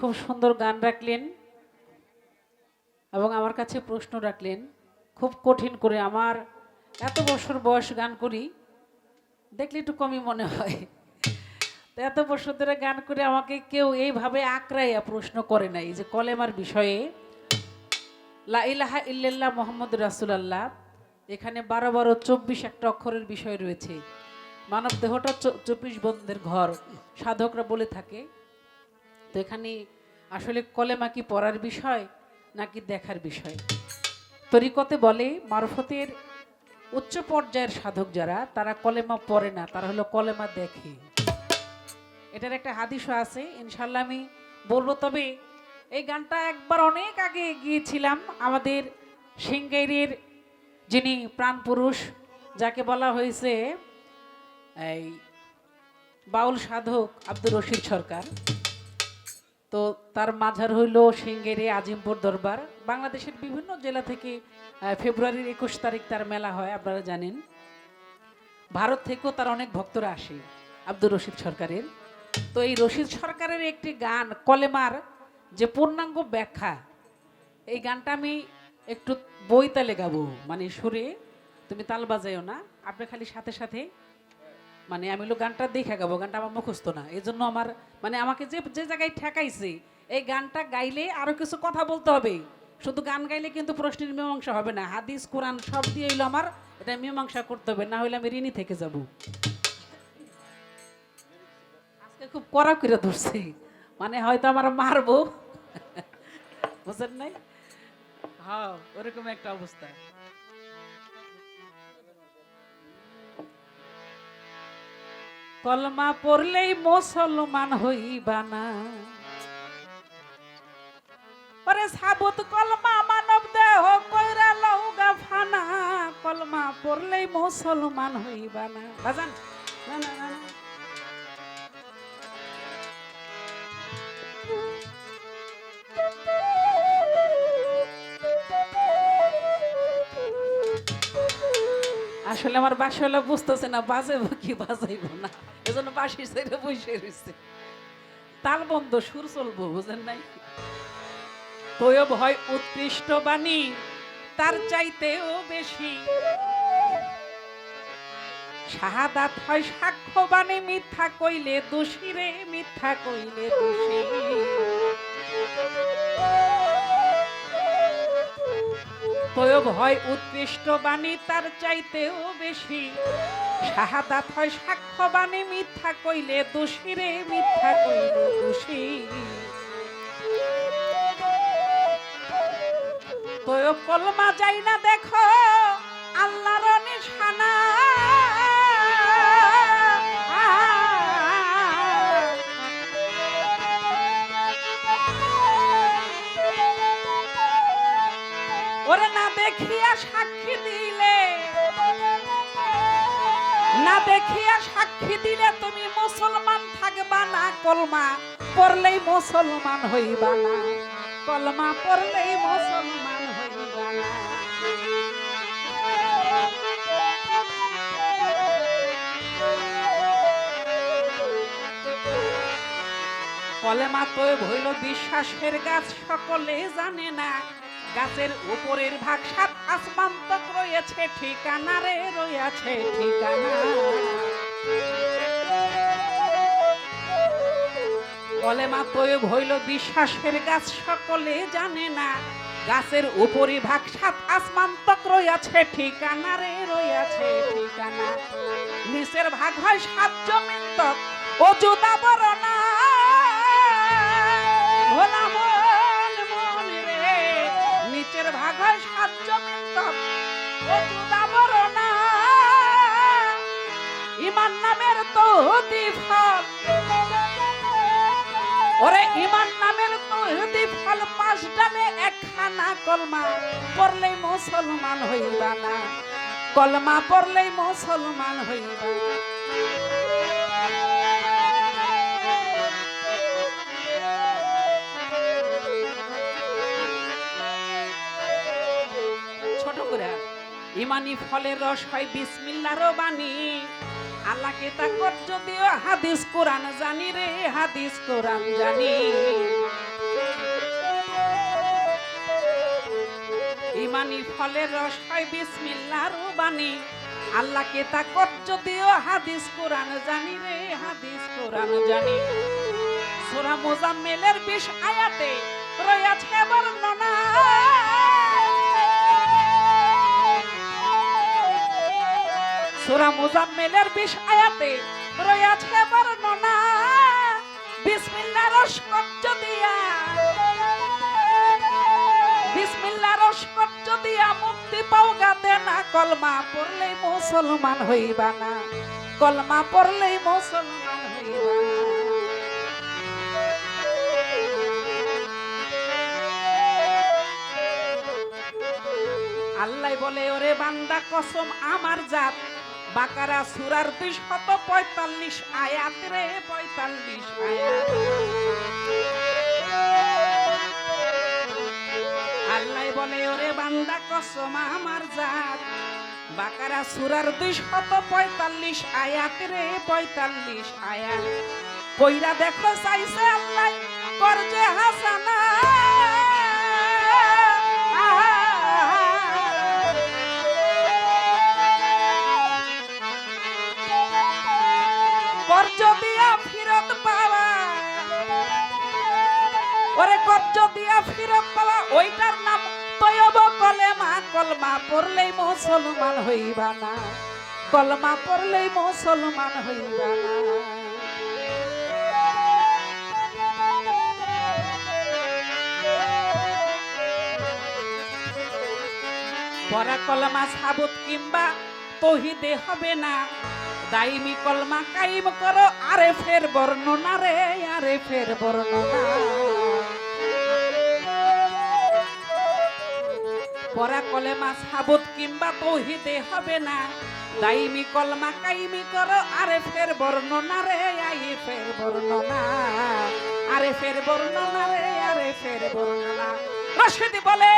খুব সুন্দর গান রাখলেন এবং আমার কাছে প্রশ্ন রাখলেন, খুব কঠিন করে আমার এত বছর বয়স গান করি, দেখলে একটু কমই মনে হয়। তো এত বছর ধরে গান করে আমাকে কেউ এইভাবে আঁকড়াইয়া প্রশ্ন করে নাই যে কলেমার বিষয়ে, লা ইলাহা ইল্লাল্লাহ মোহাম্মদ রাসুলাল্লাহ এখানে বারো বারো চব্বিশ একটা অক্ষরের বিষয় রয়েছে। মানব দেহটা চব্বিশ বন্ধের ঘর, সাধকরা বলে থাকে। তো এখানে আসলে কলেমা কি পড়ার বিষয় নাকি দেখার বিষয়? তরিকতে বলে, মারফতের উচ্চ পর্যায়ের সাধক যারা, তারা কলেমা পড়ে না, তারা হলো কলেমা দেখে। এটার একটা হাদিসও আছে ইনশাল্লাহ আমি বলব, তবে এই গানটা একবার অনেক আগে গিয়েছিলাম, আমাদের সিঙ্গাইরের যিনি প্রাণপুরুষ যাকে বলা হয়েছে, এই বাউল সাধক আব্দুর রশিদ সরকার। তো তার মাঝার হইল সিঙ্গেরে আজিমপুর দরবার। বাংলাদেশের বিভিন্ন জেলা থেকে ফেব্রুয়ারির একুশ তারিখ তার মেলা হয়, আপনারা জানেন। ভারত থেকেও তার অনেক ভক্তরা আসে, আব্দুর রশিদ সরকারের। তো এই রশিদ সরকারের একটি গান, কলেমার যে পূর্ণাঙ্গ ব্যাখ্যা, এই গানটা আমি একটু বই তালে গাবো মানে সুরে। তুমি তাল বাজাইও না, আপনি খালি সাথে সাথে মানে আমি হলো গানটা দেখে গাবো, গানটা আমার মুখস্থ না। এই জন্য আমার মানে আমাকে যে যে জায়গায় ঠেকাইছে, এই গানটা গাইলে আরও কিছু কথা বলতে হবে। শুধু গান গাইলে কিন্তু প্রশ্নের মীমাংসা হবে না। হাদিস, কোরআন সব দিয়ে হইল আমার, এটা মীমাংসা করতে হবে, না হলে আমি ঋণী থেকে যাব। আজকে খুব কড়া করে ধরছে। মানে হয়তো আমার মারবো। বুঝেন নাই? হ্যাঁ ওরকম একটা অবস্থা। কলমা পড়লেই মুসলমান হইবা না। ওরে সাবুত কলমা মানব দেহ কইরা লউগা ফানা। কলমা পড়লেই মুসলমান হইবা না। বাজান। না না না। আসলে আমার বাসাওয়ালা বুঝতেছে না, বাজাইবো কি বাজাইবো না। এজন্য বাসির সাইডে বসে রয়েছে তাল বন্ধ, সুর চলবো, বুঝেন নাই? তৈব হয় উৎকৃষ্ট বাণী, তার চাইতেও বেশি। শাহাদাত হয় সাক্ষ্য বাণী, মিথ্যা কইলে দোষী রে, মিথ্যা কইলে দোষী। তৈব হয় উৎকৃষ্ট বাণী, তার চাইতেও বেশি। শাহাদাত হয় সাক্ষ্য বাণী, মিথ্যা কইলে দোষী রে মিথ্যা কইলে দোষী। প্রয়োগ কলমা যাই না দেখো, আল্লাহর সাক্ষী দিলে। না দেখিয়া সাক্ষী দিলে তুমি মুসলমান থাকবা না, কলমা পড়লেই মুসলমান হইবা না। কলমা পড়লেই মুসলমান হইবা না। কলেমা তো হইল বিশ্বাসের গাছ সকলে জানে না গাছের উপরের ভাগ সাত আসমান তক রয়েছে, ঠিকানা রে রয়েছে, ঠিকানা। কলেমা তয়ে হইল বিশ্বাসের গাছ সকলে জানে না। গাছের উপরি ভাগ সাত আসমান তক রইয়াছে ঠিকানা রে রইয়াছে ঠিকানা। নিচের ভাগ হয় সাত জমিন তক। অযুদা বরণা ওরে ইমান নামের তৌহিদি ফল, পাঁচ ডালে একখানা কলমা পড়লেই মুসলমান হইবা না। কলমা পড়লেই মুসলমান হইবা। ছোট করে, ইমানি ফলের রস হয় বিসমিল্লারও বাণী। আল্লাহ কে তা কর যদিও হাদিস কোরআন জানি রে, হাদিস কোরআন জানি। ইমানি ফলের রস হয় বিসমিল্লার রুবানি আল্লাহ কে তা কর যদিও হাদিস কোরআন জানি রে, হাদিস কোরআন জানি। সোরা মোজাম্মেলের বিষ আয়াতে রয়াছে বর্ণনা সূরা মুজাম্মিলের 20 আয়াতে রয়েছে বর্ণনা বিসমিল্লাহর রসকচ্চ দিয়া বিসমিল্লাহর রসকচ্চ দিয়া মুক্তি পাও গাতে না। কলমা পড়লেই মুসলমান হইবা না। কলমা পড়লেই মুসলমান হইবা আল্লাহ বলে, ওরে বান্দা, কসম আমার জাত বাকারা সুরার দুই শত পঁয়তাল্লিশ আয়াত রে, পঁয়তাল্লিশ আয়াত। আল্লাহ বলে, ওরে বান্দা, কসম আমার জাত। বাকারা সুরার দুই শত পঁয়তাল্লিশ আয়াত রে, পঁয়তাল্লিশ আয়াত। কইরা দেখো, চাইছে আল্লাহ করজে হাসানা। ওরে কর্জ দিয়া ফিরত পাওয়া ওইটার নাম তয়ব কলেমা। কলমা পড়লেই মুসলমান হইবা না, কলমা পড়লেই মুসলমান হইবা না। পরা কলমা সাবুত কিংবা তহিদে হবে না। দাইমি কলমা কাইম করো, আরে ফের বর্ণনা রে, আরে ফের বর্ণনা। পরা কলেমা সাবুত কিংবা তৌহিদে হবে না। দাইমি কলমা কাইমি করো আরে ফের বর্ণনা রে আই ফের বর্ণনা। আরে ফের বর্ণনা রে আরে ফের বর্ণনা। রশিদি বলে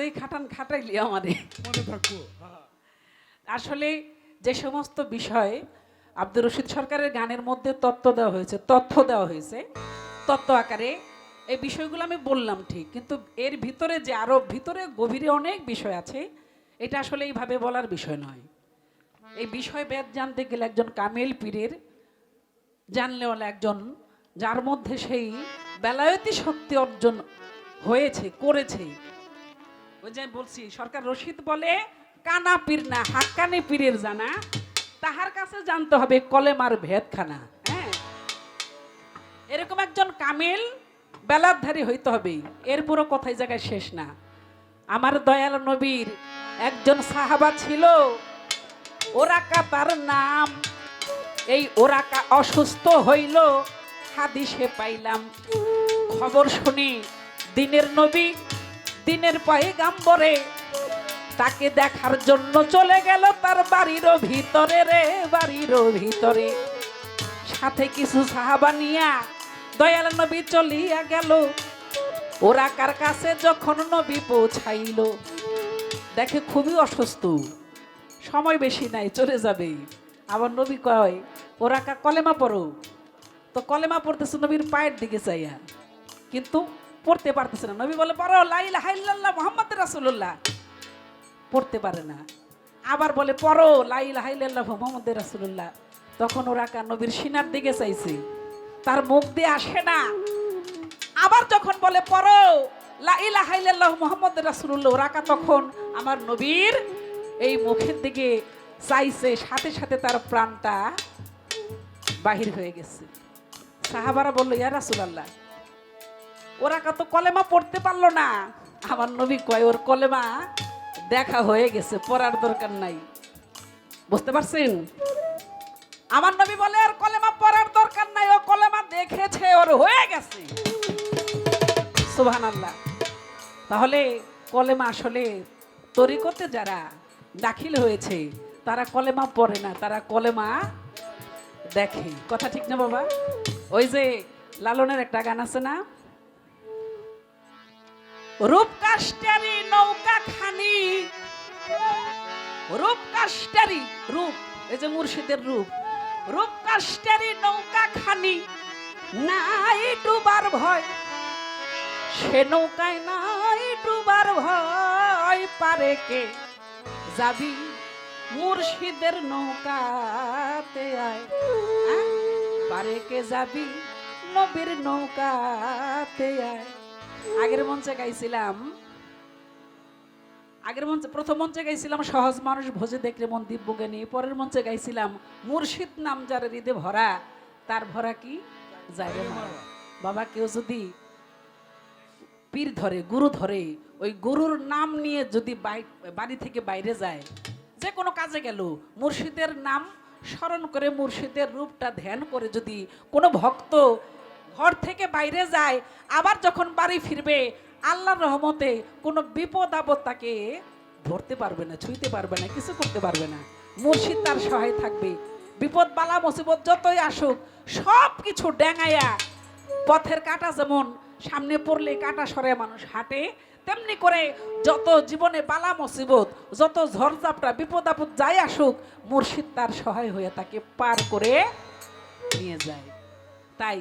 যেই খাটান খাটাইলি আমারে মনে থাকব হ্যাঁ। আসলে যে সমস্ত বিষয় আব্দুর রশিদ সরকারের গানের মধ্যে তত্ত্ব দেওয়া হয়েছে তথ্য দেওয়া হয়েছে তত্ত্ব আকারে এই বিষয়গুলো আমি বললাম ঠিক কিন্তু এর ভিতরে যে আরও ভিতরে গভীরে অনেক বিষয় আছে এটা আসলে এইভাবে বলার বিষয় নয় এই বিষয় বেদ জানতে গেলে একজন কামেল পীরের জানলেওয়ালা একজন যার মধ্যে সেই বেলায়তি শক্তি অর্জন হয়েছে করেছে ওই যে বলছি, সরকার রশিদ বলে, কানা পীর না, হাক্কানি পীরের জানা। তাহার কাছে জানতে হবে কলেমার ভেদখানা হ্যাঁ? এরকম একজন কামিল বেলাধারী হইতে হবে। এর পুরো কথাই জায়গায় শেষ না। আমার দয়াল নবীর একজন সাহাবা ছিল, ওরাকা তার নাম। এই ওরাকা অসুস্থ হইল, হাদিসে পাইলাম। খবর শুনি, দিনের নবী দিনের পয়গাম্বরে, তাকে দেখার জন্য চলে গেল তার বাড়ির ভিতরে রে, বাড়ির ভিতরে। সাথে কিছু সাহাবা নিয়া দয়াল নবী চলিয়া গেল। ওরা কার কাছে যখন নবী পৌঁছাইল, দেখে খুবই অসুস্থ। সময় বেশি নাই, চলে যাবে। আবার নবী কয়, ওরা কা কলেমা পড়ো? তো কলেমা পড়তেছে নবীর পায়ের দিকে চাইয়া। কিন্তু পড়তে পারতেছে না। নবী বলে, পড়ো লাইলা হাইল্লাল্লাহ মোহাম্মদ রাসূলুল্লাহ। পড়তে পারে না। আবার বলে, পড়ো লাই লাহাইল্লাহ মোহাম্মদ রাসুল্লাহ তখন ওরা কার নবীর সিনার দিকে চাইছে। তার মুখ দিয়ে আসে না। আবার যখন বলে, পড়ো লাইলাহাইল্লাহ মোহাম্মদ রাসুল্লাহ রাকা তখন আমার নবীর এই মুখের দিকে চাইছে। সাথে সাথে তার প্রাণটা বাহির হয়ে গেছে। সাহাবারা বলল, ইয়া রাসুলাল্লাহ। ওরা কত কলেমা পড়তে পারল না। আমার নবী কয়, ওর কলেমা দেখা হয়ে গেছে, পড়ার দরকার নাই। বুঝতে পারছেন? আমার নবী বলে আর কলেমা পড়ার দরকার নাই, ও কলেমা দেখেছে, ওর হয়ে গেছে। সুবহান আল্লাহ তাহলে কলেমা আসলে তরিকতে যারা দাখিল হয়েছে, তারা কলেমা পড়ে না, তারা কলেমা দেখে। কথা ঠিক না বাবা? ওই যে লালনের একটা গান আছে না? রূপকাষ্টারি নৌকা খানি রূপকাষ্টারি রূপ, এই যে মুর্শিদের রূপ। রূপকাষ্টারি নৌকা খানি নাই ডুবার ভয়। সে নৌকায় নাই ডুবার ভয়, পারে কে যাবি মুর্শিদের নৌকাতে আয়? পারে কে যাবি নবীর নৌকাতে আয়? আগের মঞ্চে গাইছিলাম। আগের মঞ্চে, প্রথম মঞ্চে গাইছিলাম সহজ মানুষ ভোজে দেখলে মন দিব্যজ্ঞানী। পরের মঞ্চে গাইছিলাম মুর্শিদ নাম যার হৃদে ভরা। তার ভরা কি? যায় বাবা, কেউ যদি পীর ধরে, গুরু ধরে, ওই গুরুর নাম নিয়ে যদি বাড়ি থেকে বাইরে যায়, যে কোনো কাজে গেল, মুর্শিদের নাম স্মরণ করে মুর্শিদের রূপটা ধ্যান করে যদি কোনো ভক্ত ঘর থেকে বাইরে যায়, আবার যখন বাড়ি ফিরবে, আল্লাহর রহমতে কোনো বিপদ আপদ তাকে ধরতে পারবে না, ছুঁইতে পারবে না, কিছু করতে পারবে না। মুর্শিদ তার সহায় থাকবে। বিপদ বালা, মুসিবত যতই আসুক সব কিছু ড্যাঙাইয়া পথের কাটা যেমন সামনে পড়লে কাটা সরে মানুষ হাঁটে, তেমনি করে যত জীবনে বালা, মুসিবত, যত ঝড়ঝাপটা, বিপদ আপদ যাই আসুক, মুর্শিদ তার সহায় হয়ে তাকে পার করে নিয়ে যায়। তাই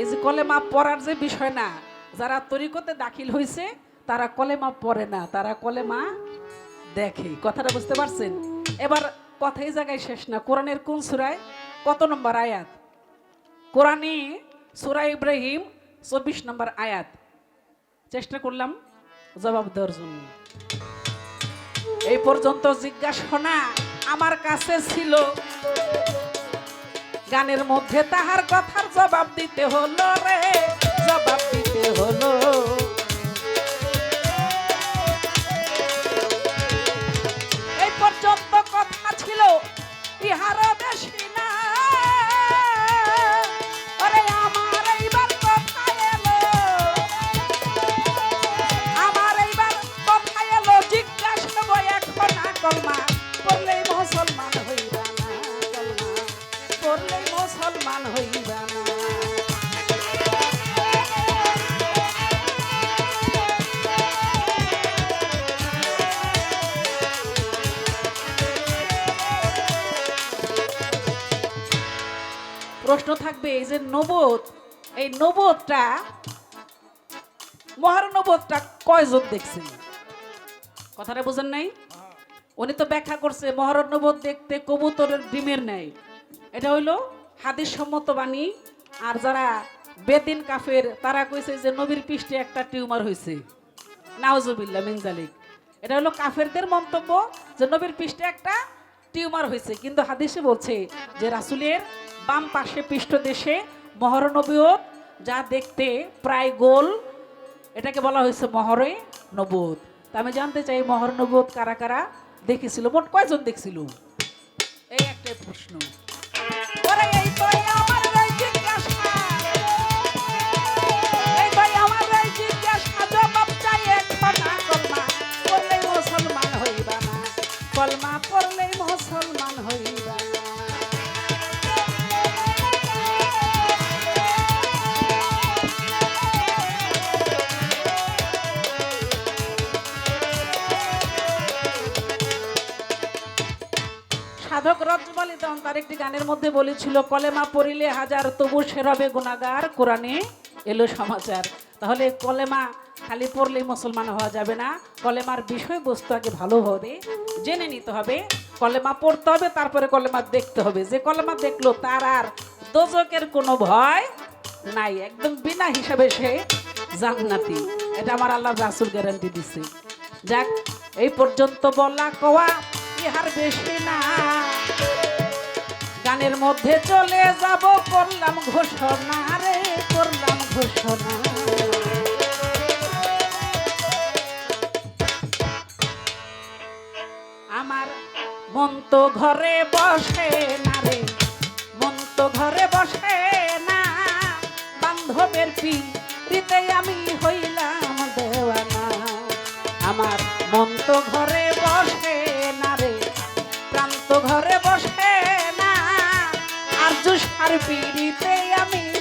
এই যে কলেমা পড়ার যে বিষয় না, যারা তরিকতে দাখিল হয়েছে তারা কলেমা পড়ে না, তারা কলেমা দেখে। কথাটা বুঝতে পারছেন? এবার কথা এই জায়গায় শেষ না। কোরআনের কোন সুরায়? কত নম্বর আয়াত? কোরআনে সুরা ইব্রাহিম চব্বিশ নম্বর আয়াত। চেষ্টা করলাম, জবাব দেওয়ার জন্য। এই পর্যন্ত জিজ্ঞাসা আমার কাছে ছিল। গানের মধ্যে তাহার কথার জবাব দিতে হলো রে, জবাব দিতে হলো। এই পর্যন্ত কথা ছিল, ইহারও যে নবদ, এই নবদটা মহারনবদটা কয়জন দেখছেন? কথাটা বুঝেন নাই? উনি তো ব্যাখ্যা করছে মহারণ্যবোধ দেখতে কবুতরের ডিমের নেয় এটা হইল হাদিস সম্মত বাণী, আর যারা বেদিন কাফের, তারা কইছে যে নবীর পৃষ্ঠে একটা টিউমার হয়েছে নাওজুবিল্লা মিনজালিক এটা হলো কাফেরদের মন্তব্য যে নবীর পৃষ্ঠে একটা টিউমার হয়েছে। কিন্তু হাদিসে বলছে যে রাসুলের বাম পাশে পৃষ্ঠদেশে মহরনবীয় যা দেখতে প্রায় গোল, এটাকে বলা হয়েছে মহরে নবোধ তা আমি জানতে চাই, মহর নবোধ কারা কারা দেখেছিল? মোট কয়জন দেখছিল? এই একটাই প্রশ্ন। কলমা পড়লেই মুসলমান হইবা সাধক রজ্জবালি তখন তার একটি গানের মধ্যে বলেছিল, কলেমা পড়িলে হাজার তবু সেরবে গুণাগার। কোরআনে এলো সমাচার। তাহলে কলেমা খালি পড়লেই মুসলমান হওয়া যাবে না। কলেমার বিষয়বস্তু আগে ভালো হবে, জেনে নিতে হবে। কলেমা পড়তে হবে, তারপরে কলেমা দেখতে হবে। যে কলেমা দেখল, তার আর দোজকের কোনো ভয় নাই। একদম বিনা হিসাবে সে জান্নাতি। এটা আমার আল্লাহ রাসুল গ্যারান্টি দিছে। যাক, এই পর্যন্ত বলা কওয়া ইহার বেশি না। গানের মধ্যে চলে যাব, করলাম ঘোষণা রে, করলাম ঘোষণা। মন তো ঘরে বসে না রে। মন তো ঘরে বসে না। বান্ধবের পিড়িতে আমি হইলাম দেওয়ানা। আমার মন তো ঘরে বসে না রে। প্রান্ত ঘরে বসে না। আর জুসার পিড়িতে আমি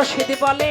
রশিদ বলে